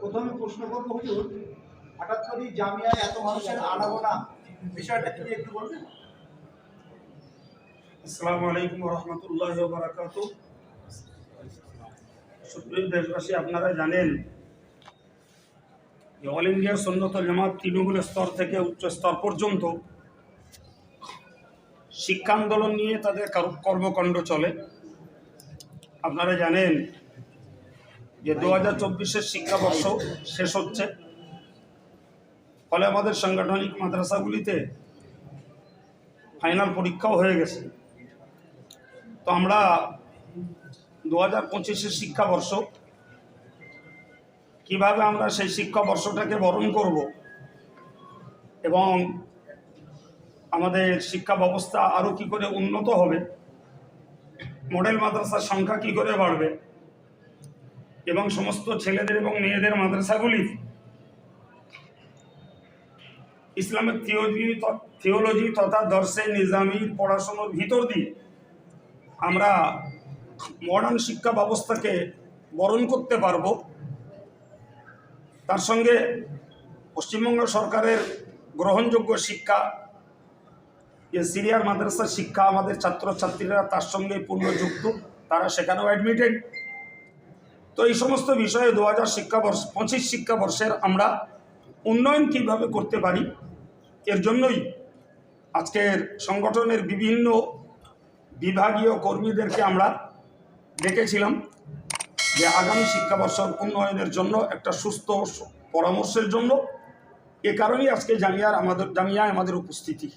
প্রথমে প্রশ্ন করব, হুজুর, হঠাৎ করে জামিয়ায় এত মানুষের আনাগোনা, বিষয়টা কি একটু বলবেন? আসসালামু আলাইকুম রহমতুল্লাহ বারাকাত সুপ্রিয় দেশবাসী, আপনারা জানেন অল ইন্ডিয়া সন্ন্যত জামাত তৃণমূল স্তর থেকে উচ্চ স্তর পর্যন্ত শিক্ষা আন্দোলন নিয়ে তাদের কার- কর্মকাণ্ড চলে। আপনারা জানেন যে দু হাজার চব্বিশের শিক্ষাবর্ষ শেষ হচ্ছে, ফলে আমাদের সাংগঠনিক মাদ্রাসাগুলিতে ফাইনাল পরীক্ষাও হয়ে গেছে। তো আমরা দু হাজার পঁচিশের শিক্ষাবর্ষ, কীভাবে আমরা সেই শিক্ষাবর্ষটাকে বরণ করব এবং আমাদের শিক্ষা ব্যবস্থা আরও কি করে উন্নত হবে, মডেল মাদ্রাসার সংখ্যা কি করে বাড়বে এবং সমস্ত ছেলেদের এবং মেয়েদের মাদ্রাসাগুলি ইসলামিক থিওলজি থিওলজি তথা দর্শে নিজামির পড়াশোনার ভিতর দিয়ে আমরা মডার্ন শিক্ষা ব্যবস্থাকে বরণ করতে পারব। তার সঙ্গে পশ্চিমবঙ্গ সরকারের গ্রহণযোগ্য শিক্ষা, যে সিরিয়ার মাদ্রাসার শিক্ষা আমাদের ছাত্রছাত্রীরা তার সঙ্গে পূর্ণযুক্ত তারা সেখানেও অ্যাডমিটেড তো এই সমস্ত বিষয়ে দু হাজার শিক্ষাবর্ষ, পঁচিশ শিক্ষাবর্ষের আমরা উন্নয়ন কীভাবে করতে পারি, এর জন্যই আজকের সংগঠনের বিভিন্ন বিভাগীয় কর্মীদেরকে আমরা ডেকেছিলাম যে আগামী শিক্ষাবর্ষের উন্নয়নের জন্য একটা সুস্থ পরামর্শের জন্য। এ কারণেই আজকে জামিয়ার আমাদের, জামিয়ায় আমাদের উপস্থিতি।